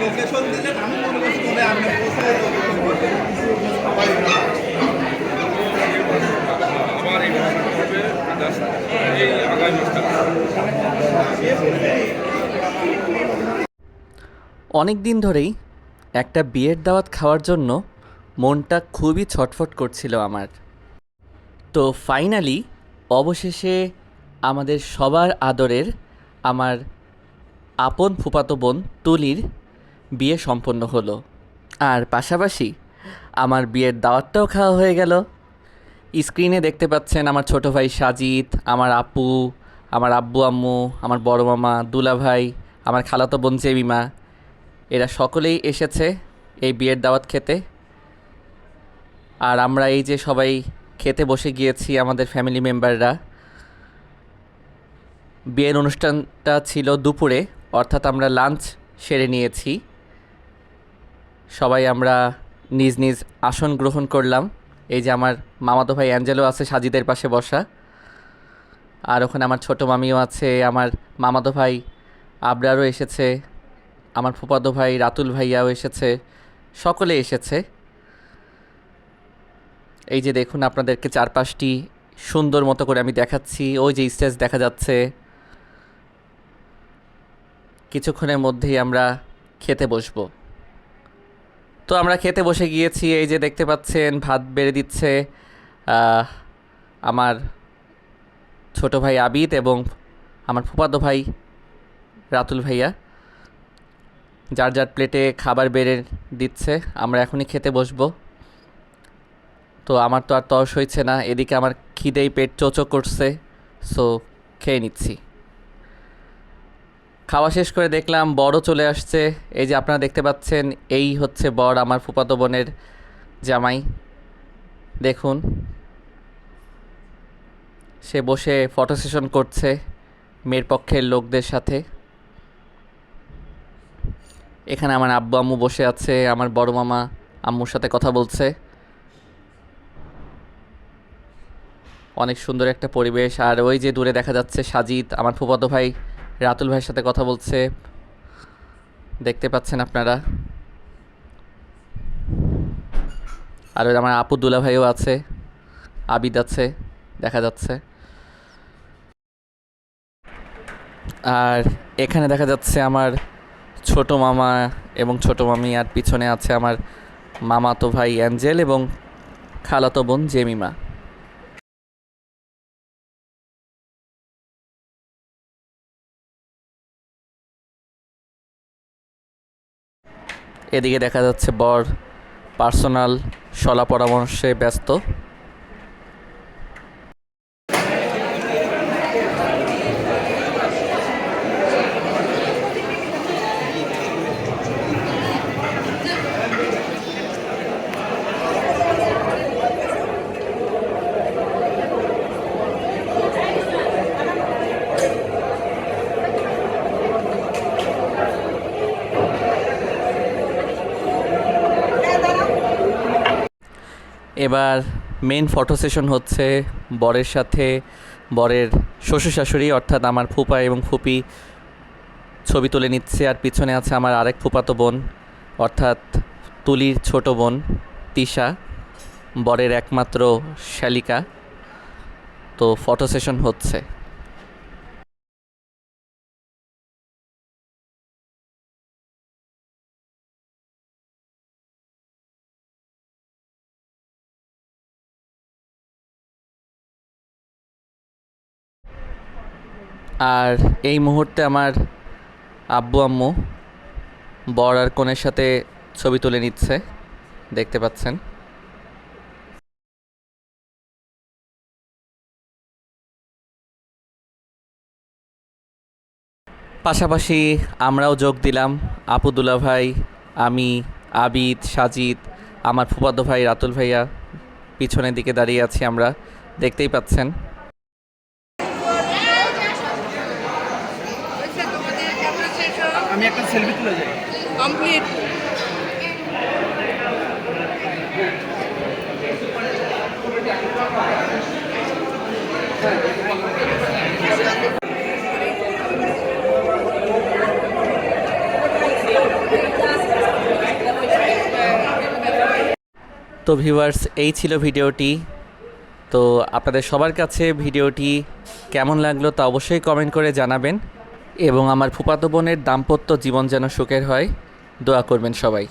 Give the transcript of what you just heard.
Location আমি আপনি অনেক দিন ধরেই একটা বিয়ের দাওয়াত খাওয়ার জন্য মনটা খুবই ছটফট করছিল আমার। তো ফাইনালি অবশেষে আমাদের সবার আদরের আমার আপন ফুপাতো বোন তুলির বিয়ে সম্পন্ন হলো। আর পাশাপাশি আমার বিয়ের দাওয়াতটাও খাওয়া হয়ে গেল। স্ক্রিনে দেখতে পাচ্ছেন আমার ছোট ভাই সাজিদ আমার আপু, আমার আব্বু, আম্মু, আমার বড় মামা, দুলা ভাই, আমার খালাতো বোন জেমিমা। এরা সকলেই এসেছে এই বিয়ের দাওয়াত খেতে। আর আমরা এই যে সবাই খেতে বসে গিয়েছি আমাদের ফ্যামিলি মেম্বাররা। বিয়ের অনুষ্ঠানটা ছিল দুপুরে, অর্থাৎ আমরা লাঞ্চ সেরে নিয়েছি। সবাই আমরা নিজ নিজ আসন গ্রহণ করলাম। এই যে আমার মামাতো ভাই অ্যাঞ্জেলো আছে সাজিদের পাশে বসা। আর ওখানে আমার ছোটো মামিও আছে, আমার মামাতো ভাই আবরারও এসেছে, আমার ফুপাতো ভাই রাতুল ভাইয়াও এসেছে, সকলে এসেছে। এই যে দেখুন আপনাদেরকে চারপাশটি সুন্দর মতো করে আমি দেখাচ্ছি, ওই যে স্টেজ দেখা যাচ্ছে। কিছুক্ষণের মধ্যেই আমরা খেতে বসবো। তো আমরা খেতে বসে গিয়েছি, এই যে দেখতে পাচ্ছেন, ভাত বেড়ে দিচ্ছে আমার ছোট ভাই আবিদ এবং আমার ফুপাতো ভাই রাতুল ভাইয়া। যার যার প্লেটে খাবার বেড়ে দিচ্ছে, আমরা এখনই খেতে বসবো। তো আমার তো আর তর্স হয়েছে না, এদিকে আমার খিদেই পেট চোচো করছে, সো খেয়ে নিচ্ছি। খাওয়া শেষ করে দেখলাম বড় চলে আসছে। এই যে আপনারা দেখতে পাচ্ছেন, এই হচ্ছে বর আমার ফুপাতো বোনের জামাই। দেখুন। সে বসে ফটো সেশন করছে মেয়ের পক্ষের লোকদের সাথে। এখানে আমার আব্বু আম্মু বসে আছে, আমার বড় মামা আম্মুর সাথে কথা বলছে। অনেক সুন্দর একটা পরিবেশ। আর ওই যে দূরে দেখা যাচ্ছে সাজিদ, আমার ফুপাতো ভাই রাতুল ভাইয়ের সাথে কথা বলছে। দেখতে পাচ্ছেন আপনারা। আর আমার আপু দুলা ভাইও আছে, আবিদ আছে, দেখা যাচ্ছে। আর এখানে দেখা যাচ্ছে আমার ছোট মামা এবং ছোট মামি, আর পিছনে আছে আমার মামাতো ভাই অ্যাঞ্জেল এবং খালাতো বোন জেমিমা। এদিকে দেখা যাচ্ছে বর পার্সোনাল শলা পরামর্শে ব্যস্ত। এবার মেন ফটো সেশন হচ্ছে বরের সাথে, বরের শ্বশুর শাশুড়ি অর্থাৎ আমার ফুপা এবং ফুপি ছবি তুলে নিচ্ছে, আর পিছনে আছে আমার আরেক ফুপাতো বোন, অর্থাৎ তুলির ছোট বোন তিশা, বরের একমাত্র শ্যালিকা তো ফটো সেশন হচ্ছে। আর এই মুহূর্তে আমার আব্বু, আম্মু বর আর কনের সাথে ছবি তুলে নিচ্ছে, দেখতে পাচ্ছেন। পাশাপাশি আমরাও যোগ দিলাম আপুদুল্লা ভাই, আমি, আবিদ, সাজিদ, আমার ফুফাতো ভাই, রাতুল ভাইয়া, পিছনের দিকে দাঁড়িয়ে আছি আমরা, দেখতেই পাচ্ছেন। আমি একটা সেলফি তুলে যাই কমপ্লিট তো ভিউয়ার্স এই ছিল ভিডিওটি। তো আপনাদের সবার কাছে ভিডিওটি কেমন লাগল তা অবশ্যই কমেন্ট করে জানাবেন। এবং আমার ফুপাতো বোনের দাম্পত্য জীবন যেন সুখের হয় দোয়া করবেন সবাই।